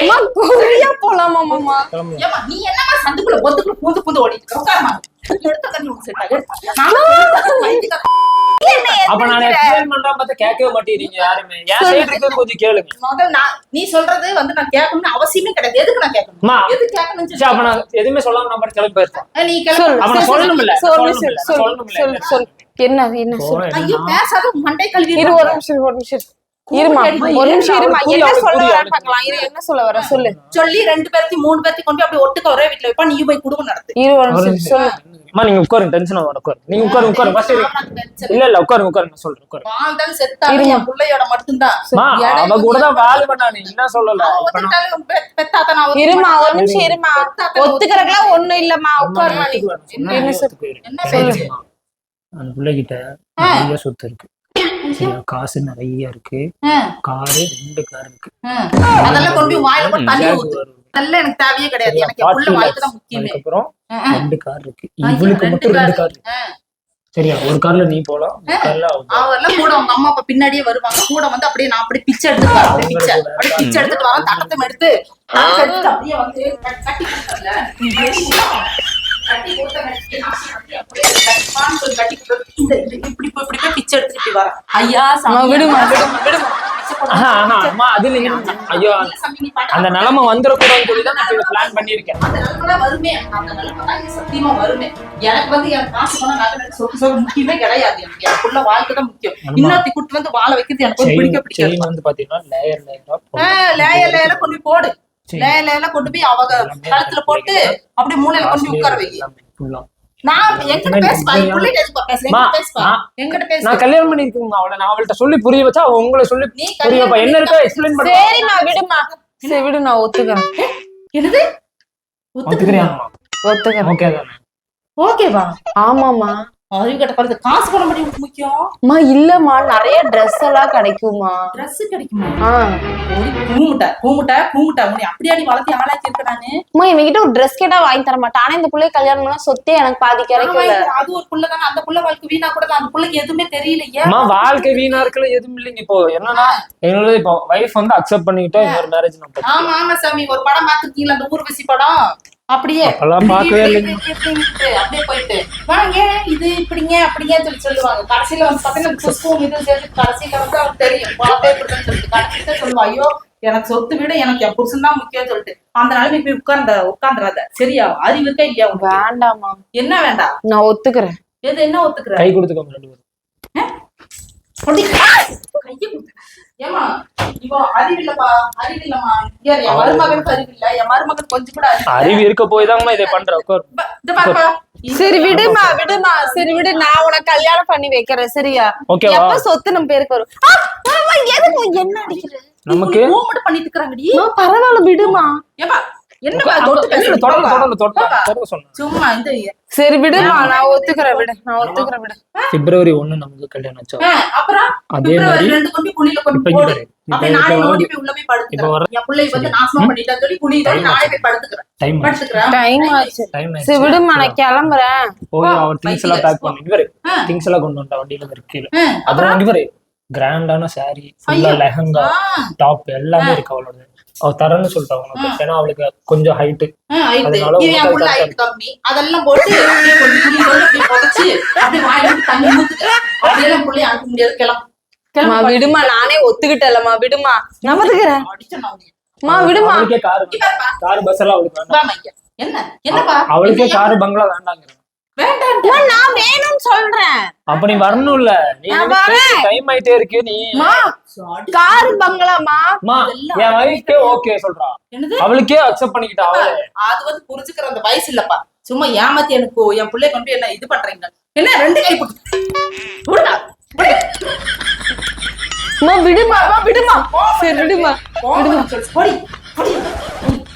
அம்மா கொரியா போலாமா மாமா? நீ என்னம்மா சந்துக்குள்ள ஒத்துக்குள்ள பூந்து பூந்து ஓடிட்டு இருக்க? உட்காரும்மா. எடுத்த தண்ணி உனக்கு set ஆகும். நானும் வயித்துக்கு அப்ப நான் எக்ஸ்பிளைன் பண்றேன் பார்த்தா கேட்கவே மாட்டேங்கிறீங்க யாருமே? என் சைடு இருக்கிறது கொஞ்சம் கேளுங்க. முதல்ல நான் நீ சொல்றது வந்து நான் கேட்கணும்னு அவசியமே கிடையாது. எதுக்கு நான் கேட்கணும்? அம்மா எதுக்கு கேட்கணும்னு சரி, அப்ப நான் எதுவுமே சொல்லாம பாட்டு கிளம்பி போயிருக்கேன் சொல்லு. நீ சொல்லு. கிளம்பு. அப்ப நான் சொல்லணும்ல சொல்லு. சொல்லணும்ல சொல்லு சொல்லணும்ல சொல்லு சொல்லு. என்ன என்ன சொல்லு. ஐயோ பேசாத மண்டை கல்வி இரு ஒரு நிமிஷம் ஒரு நிமிஷம். இருமா ஒரு நிமிஷம் இருமா என்ன சொல்ல வர அவளுக்கு பார்க்கலாம். இரு என்ன சொல்ல வர சொல்லு. சொல்லி ரெண்டு பேர்த்தையும் மூணு பேர்த்தையும் கொண்டு அப்படியே ஒட்டுக்க ஒரே வீட்டுல வைப்பா. நீயும் போய் குடும்பம் நடத்து. இரு ஒரு ஒரு நிமிஷம் நிமிஷம். சொல்லு. அம்மா நீங்க உட்காருங்க டென்ஷன் ஆகும் உட்காரு நீங்க உட்காருங்க உட்காருங்க ஃபர்ஸ்ட் இல்ல இல்ல உட்காருங்க உட்காருங்க நான் சொல்றேன் உட்காருங்க. வாழ்ந்தாலும் செத்தாலும் என் பிள்ளையோட அவ கூட தான் என்ன சொல்லல? நான் இருமா. ஒரு நிமிஷம் இருமா. ஒத்துக்கிறதுலாம் ஒண்ணும் இல்லம்மா உட்காருமா நீ. என்ன. என்ன சொல்லு. பேச்சு? அந்த பிள்ளைகிட்ட நிறைய சொத்து இருக்கு. காசு நிறைய இருக்கு. காரு ரெண்டு கார் இருக்கு. அதெல்லாம் கொண்டு போய் வாயில போட்டு தண்ணி ஊத்து. அதெல்லாம் எனக்கு தேவையே கிடையாது. எனக்கு என் புள்ள வாழ்க்கை தான் முக்கியமே. ஆ. ரெண்டு கார் இருக்கு. இவளுக்கு ரெண்டு மட்டும் ரெண்டு காரு. ஆ. சரியா? ஒரு கார்ல நீ போலாம். ஒரு கார்ல அவ போலாம். அவெல்லாம் கூட அவங்க அம்மா அப்பா பின்னாடியே வருவாங்க. கூட வந்து அப்படியே நான் அப்படியே பிச்சை எடுத்துட்டு வரேன் பிச்சை. அப்படியே பிச்சை எடுத்துட்டு வரேன் தட்டத்தை எடுத்து அப்படியே வந்து கட்டி- கட்டி பான் வரேன் ஐயா விடுமா, விடுமா, அது இல்லைங்க. ஐயோ பாட்டு அந்த நிலைமை வந்துடக்கூடாதுன்னு சொல்லி தான் நான் பிளான் பண்ணியிருக்கேன். அந்த நிலைமை வருமே. அந்த நிலைமை தான் எனக்கு சத்தியமா வருமே. எனக்கு வந்து எனக்கு காசு நட்டு சொத்து சொத்து முக்கியமே கிடையாது எனக்கு. எனக்குள்ள வாழ்க்கை தான் முக்கியம். இன்னொருத்தி கூட்டு வந்து வாழ வைக்கிறது எனக்கு வந்து பிடிக்க பிடிக்காது. வந்து பாத்தீங்கன்னா லேயர் லேயரா ஆஹ் லேய லேயில கொண்டு போடு. லேயில கொண்டு போய் அவங்க கழுத்துல போட்டு அப்படியே மூலையில கொண்டு உட்கார வை நான் எங்கிட்ட பேசுப்பா என் பிள்ளைகிட்ட எதுக்குப்பா பேசுறேன் எங்கிட்ட மா, பேசுப்பா நான்- எங்கிட்ட பேசு நான் கல்யாணம் பண்ணிருக்கேன் அவளை நான் அவள்கிட்ட சொல்லி புரிய வச்சா அவ உங்களை சொல்லி நீ புரிய வைப்பா. என்ன இருக்கோ எக்ஸ்பிளைன் பண்ண விடுமா சரி விடு நான் ஒத்துக்கிறேன். என்னது? ஒத்துக்கிறியா ஒத்துக்கிறேன். ஓகே தானே. ஓகேவா? ஆமாமா அறிவு கட்ட காலத்து காசு பண்ண முடியும் முக்கியம். அம்மா இல்லம்மா நிறைய ட்ரெஸ் எல்லாம் கிடைக்குமா Dress கிடைக்குமா? கூமுட்டை கூமுட்டை கூமுட்டை உன்னை அப்படியே வளர்த்தி ஆளாக்கி அம்மா இவங்கிட்ட ஒரு ட்ரெஸ் கேட்டா வாங்கி தர மாட்டேன். ஆனா இந்த பிள்ளைய கல்யாணம் பண்ணா சொத்தே எனக்கு பாதி கிடைக்கல. ஆமா, அது ஒரு புள்ள தானே. அந்த புள்ள வாழ்க்கை வீணா கூட அந்த புள்ளைக்கு எதுவுமே தெரியலையே அம்மா வாழ்க்கை வீணா இருக்கல எதுவும் இல்லைங்க இப்போ. என்னன்னா என்னோட இப்போ வைஃப் வந்து அக்செப்ட் பண்ணிக்கிட்டா இன்னொரு மேரேஜ் ஆமா ஆமா சாமி. ஒரு படம் பாத்துருக்கீங்களா அந்த ஊர்வசி படம்? அப்படியே. பார்க்கவே இல்லைங்க. அப்படியே போயிட்டு. வாங்க இது இப்படிங்க அப்படிங்க சொல்லி சொல்லுவாங்க. கடைசியில வந்து பாத்தீங்கன்னா குஷ்பும் இது சேர்த்து கடைசியில வந்து அவருக்கு தெரியும். குழப்பே இப்படின்னு சொல்லிட்டு கடைசியில சொல்லுவா ஐயோ எனக்கு சொத்து விட எனக்கு என் புருஷன் தான் முக்கியம் சொல்லிட்டு. அந்த நாளைக்கு போய் உட்கார்ந்த உட்கார்ந்துடாத. சரியா? அறிவு இருக்கா இல்லையா? வேண்டாமா என்ன வேண்டாம்? நான் ஒத்துக்கிறேன். எது என்ன ஒத்துக்கிற? கை கொடுத்துக்கோங்க ரெண்டு பேரும். அறிவு இருக்க போய் தாங்கம்மா இதை பண்ற சரி விடுமா விடுமா. சரி விடு. நான் உனக்கு கல்யாணம் பண்ணி வைக்கிறேன் சரியா? எப்ப சொத்து நம்ம பேருக்கு வரும்? எதுக்கு? என்ன அடிக்கிற? நமக்கு? மூமெண்ட் பண்ணிட்டு இருக்கிறாங்கடி. பரவாயில்ல விடுமா. ஏப்பா சரி விடுமா நான் ஒத்துக்கிறேன் விடு. நான் ஒத்துக்கிறேன் விடு. பிப்ரவரி ஒண்ணு நமக்கு கல்யாணம் அப்புறம் அதே மாதிரி ரெண்டு கொண்டு குழியில கொண்டு இப்ப இங்க போடு. பாரு. இப்ப அப்படி நானே இப்ப ஓடி வர- போய் உள்ள போய் இப்ப படுத்துக்கிறேன் வர- என் பிள்ளை வந்து நாசமா பண்ணிட்டான்னு சொல்லி குழியில நானே போய் படுத்துக்கிறேன். டைம் படுத்துக்கிறேன். டைம் ஆச்சு. டைம் சரி விடுமா நான் கிளம்புறேன். போய் அவர் திங்ஸ் எல்லாம் பேக் பண்ணி. இவரு ஆ. திங்ஸ் எல்லாம் கொண்டு வந்தா வண்டியில இருக்கு அப்புறம்? இவரு கிராண்டான சாரி ஃபுல்லா லெஹங்கா டாப் எல்லாமே இருக்கு அவளோட அவ தரேன்னு சொல்லிட்டா உனக்கு ஏன்னா அவளுக்கு கொஞ்சம் ஹைட் கம்மி. அதெல்லாம் போட்டு புதைச்சு அப்படியே வாயில தண்ணி அனுப்ப முடியாது. கிளம்பு. விடுமா நானே ஒத்துக்கிட்டேன்லம்மா விடுமா. உன்னைய. அம்மா விடுமா. அவளுக்கே கார் இவர்ப்பா, கார் பஸ் எல்லாம் அவளுக்கு. என்ன? என்னப்பா? அவளுக்கே கார் பங்களா வேண்டாங்க வேண்டாம் நான் வேணும்னு சொல்றேன். அப்ப நீ வரணும்ல. நீ. டைம் ஆயிட்டே இருக்கு நீ. அம்மா காரு பங்களாமா அம்மா என் வைஃப்கே ஓகே சொல்றா. அவளுக்கே அக்செப்ட் பண்ணிக்கிட்டா அவளே அது வந்து புரிஞ்சுக்கிற அந்த வயசு இல்லப்பா. சும்மா ஏமாத்தி எனக்கு என் பிள்ளை கொண்டு போய் என்ன இது பண்றீங்க? என்ன ரெண்டு கை போட்டு விடுடா, விடுமா விடுமா. சரி விடுமா. போம்மா,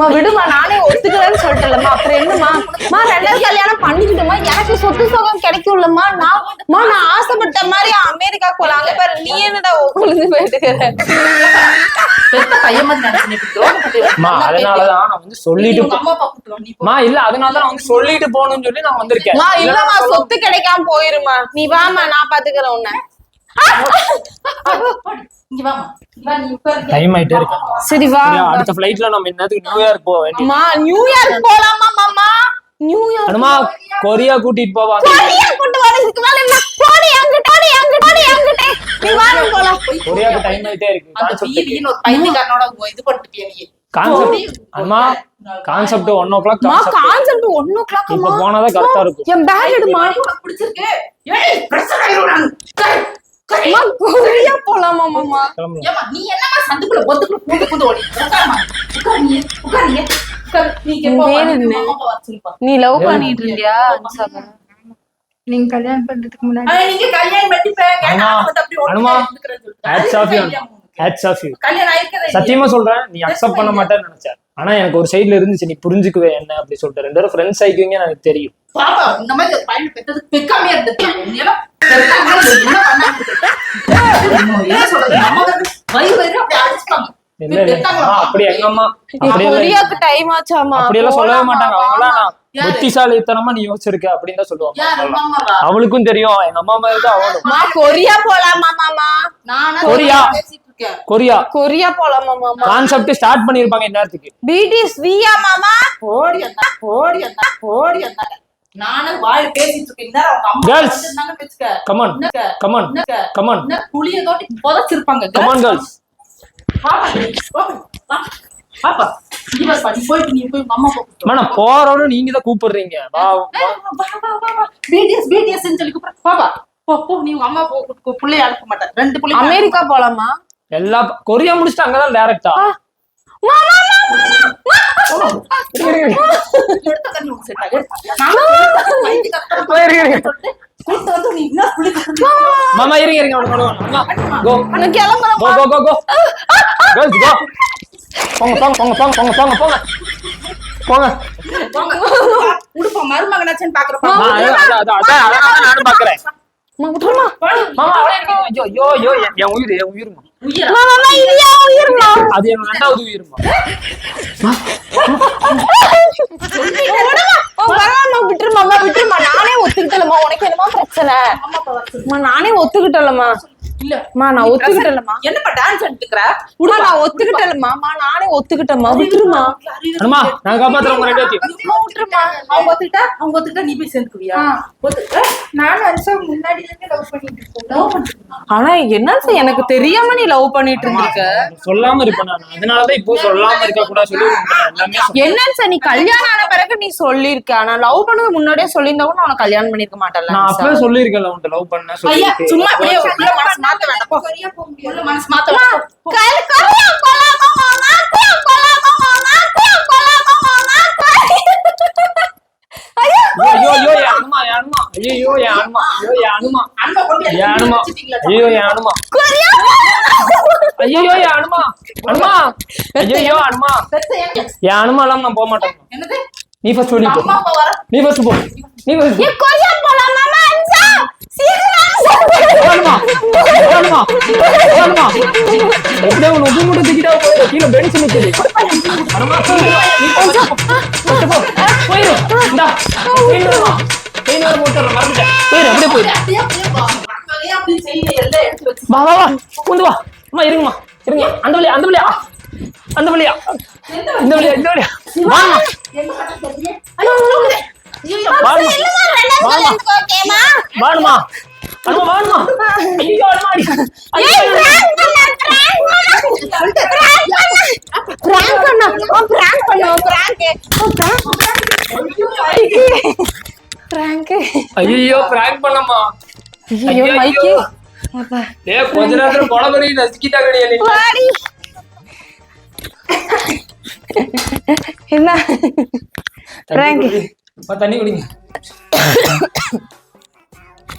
அம்மா விடுமா நானே ஒத்துக்கிறேன்னு சொல்லிட்டேன்லம்மா. அப்புறம் என்னம்மா? அம்மா ரெண்டாவது கல்யாணம் பண்ணிக்கிட்டோமா? எனக்கு சொத்து சுகம் கிடைக்கும்லம்மா. நான் அம்மா நான் ஆசைப்பட்ட மாதிரி அமெரிக்கா போலாம் அங்க பாரு நீ என்னடா உழுந்து பெத்த பையன் மாதிரி நல்லா அதனாலதான் நான் வந்து. சொல்லிட்டு. அம்மா இல்ல அதனாலதான் நான் வந்து சொல்லிட்டு போகணும்னு சொல்லி நான் வந்திருக்கேன். இல்லம்மா சொல்ல- சொத்து கிடைக்காம போயிருமா நீ வாமா நான் பாத்துக்கிறேன் உன்னை. டைம் ஆயிட்டே இருக்கு. சரி வா. அடுத்த ஃளைட்ல நம்ம என்னத்துக்கு நியூயார்க் போக வேண்டியது? நியூயார்க் போலாமா மாமா? நியூயார்க் அம்மா கொரியா கூட்டிட்டு போவா. கொரியா கூட்டி டைம் ஆயிட்டே concept concept 1 o'clock concept concept 1 o'clock இப்ப போனா தான் கரெக்ட்டா இருக்கும். கொரியா போலாமா மாமா? ஏமா நீ என்னமா சந்துக்குள்ள பொத்துக்குள்ள பூந்து பூந்து ஓடி? உட்காரமா உட்காரிங்க உட்காரிங்க நீ லவ் பண்ணிட்டு இருந்தியா நீங்க கல்யாணம் பண்றதுக்கு முன்னாடி. நீங்க கல்யாணம் பண்ணி பேங்க சத்தியமா சொல்றேன் நீ அக்செப்ட் பண்ண. மாட்டேன்னு நினைச்சேன். ஆனா எனக்கு ஒரு சைடுல இருந்துச்சு நீ புரிஞ்சுக்குவே என்ன அப்படி சொல்லிட்டு. ரெண்டு பேரும் ஃப்ரெண்ட்ஸ் ஆகிக்குவீங்க எனக்கு தெரியும். அப்படி எங்க அம்மா? டைம் ஆச்சாமா அப்படி எல்லாம் சொல்லவே மாட்டாங்க. அவங்களாம் புத்திசாலித்தனமா நீ யோசிச்சிருக்க அப்படின்னு தான் சொல்லுவாங்க. அவளுக்கும் தெரியும். எங்க அம்மா மாதிரி தான் அவளும் கொரியா போலாமா மாமா கொரியா. கொரியா. கொரியா போலாமா மாமா. கான்செப்ட் ஸ்டார்ட் பண்ணிருப்பாங்க என்னத்துக்கு பிடிஎஸ் வியா மாமா? ஓடி அண்ணா ஓடி அண்ணா ஓடி அண்ணா. நானும் வாய் பேசிட்டு இருக்கேன். அவங்க அம்மா பேசுங்க. கமான் கமான் கமான் புளிய தோட்டி புதைச்சிருப்பாங்க. கமான் கேர்ள்ஸ் பாப்பா போறோம்னு நீங்க தான் கூப்பிடுறீங்க. பிடிஎஸ் சொல்லி கூப்பிடுறேன். பாப்பா போ நீ அம்மா பிள்ளைய அனுப்ப மாட்டேன். ரெண்டு பிள்ளை அமெரிக்கா போலாமா? எல்லா கொரியா முடிச்சுட்டு அங்கதான் டேரக்டா மாமா இருங்க இருங்க கோ கோ கோ கோ கோ கேர்ள்ஸ் கோ போங்க போங்க போங்க போங்க போங்க போங்க மருமகனாச்சேன்னு அதான் அதான் நானும் பாக்குறேன் நான் விட்டுறலாம் மாமா ஐயோ ஐயோ ஐயோ என் உயிர் என் உயிர்மா மாமா உயிர்மா அது என் ரெண்டாவது உயிர்மா விட்டுருமாமா விட்டுருமா நானே ஒத்துக்கிட்டலமா உனக்கு என்னமா பிரச்சனை நானே ஒத்துக்கிட்டலமா இல்ல. அம்மா நான் ஒத்துக்கிட்டலம்மா என்னப்பா டான்ஸ் எடுத்துக்கிற? அம்மா நான் ஒத்துக்கிட்டலம்மா அம்மா நானே ஒத்துக்கிட்டேம்மா. விட்டுருமா. அனுமா நான் காப்பாத்துறேன் உங்க ரெண்டு பேத்தையும். அம்மா விட்டுருமா. அவங்க ஒத்துக்கிட்டா? அவங்க ஒத்துக்கிட்டா நீ போய் சேர்ந்துக்குவியா? ஒத்துக்கிட்ட? நானும் அரிசா முன்னாடி இருந்து லவ் பண்ணிட்டு இருக்கேன் லவ் பண்ணிட்டு ஆனா என்ன எனக்கு தெரியாம நீ லவ் பண்ணிட்டு இருந்திருக்க. சொல்லாம இருப்பேன் நான். அதனாலதான் இப்போ சொல்லாம இருக்க கூட சொல்லி எல்லாமே. என்னன்னு சார் நீ கல்யாணம் ஆன பிறகு நீ சொல்லிருக்க நான் லவ் பண்ணது முன்னாடியே சொல்லியிருந்தா கூட நான் கல்யாணம் பண்ணிருக்க மாட்டேன்ல நான் அப்பவே லவ் பண்ண சும்மா அப்படியே மாத்த வேண்டாம். ஒண்ணு மனசு மாத்த வேண்டாம். ஐயோ என் அனுமா. ஐயோ என் அனுமா. என் அனுமா. ஐயோ என் அனுமா. ஐயோ என் அனுமா. அனுமா. ஐயோ அனுமா. என் அனுமா எல்லாம் நான் போக மாட்டேன். நீ ஃபர்ஸ்ட் ஓடி போ. நீ ஃபர்ஸ்ட் போ. நீ ஃபர்ஸ்ட் கொரியா போலாம் மாமா. வா. வா வா வா. கொண்டு வா. அம்மா இருங்கம்மா. இருங்க. அந்த வழியா அந்த வழியா. அந்த வழியா. இந்த வழியா இந்த வழியா. வாமா வாணுமா அண்ணா வாணுமா ஐயோ அண்ணாடி பிராங்க் என்ன. தண்ணி குடிங்க.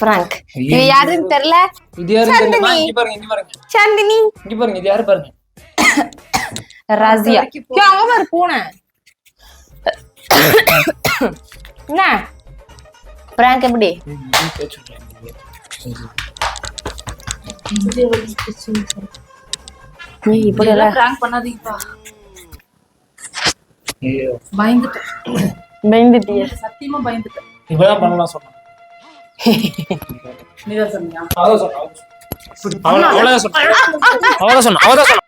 பிராங்க் இது யாருன்னு தெரியல? இது யாரு? சந்தினி. இங்க பாருங்க இங்க பாருங்க. சாந்தினி. இங்க பாருங்க இது யாரு பாருங்க? ராசியா. ஏய், அங்க பாரு பூனை. என்ன? பிராங்க் எப்படி? நீ இப்படி எல்லாம் prank பண்ணாதீங்கப்பா. பயந்துட்டேன். பயந்துட்டியா சத்தியமா பயந்துட்டேன் இவ்வளவு பண்ணலாம் சொன்னான். நீதான் சொன்னியா? அவ்வளவு சொன்னான். அவ்வளவு சொன்னான். அவ்வளவு சொன்னான்.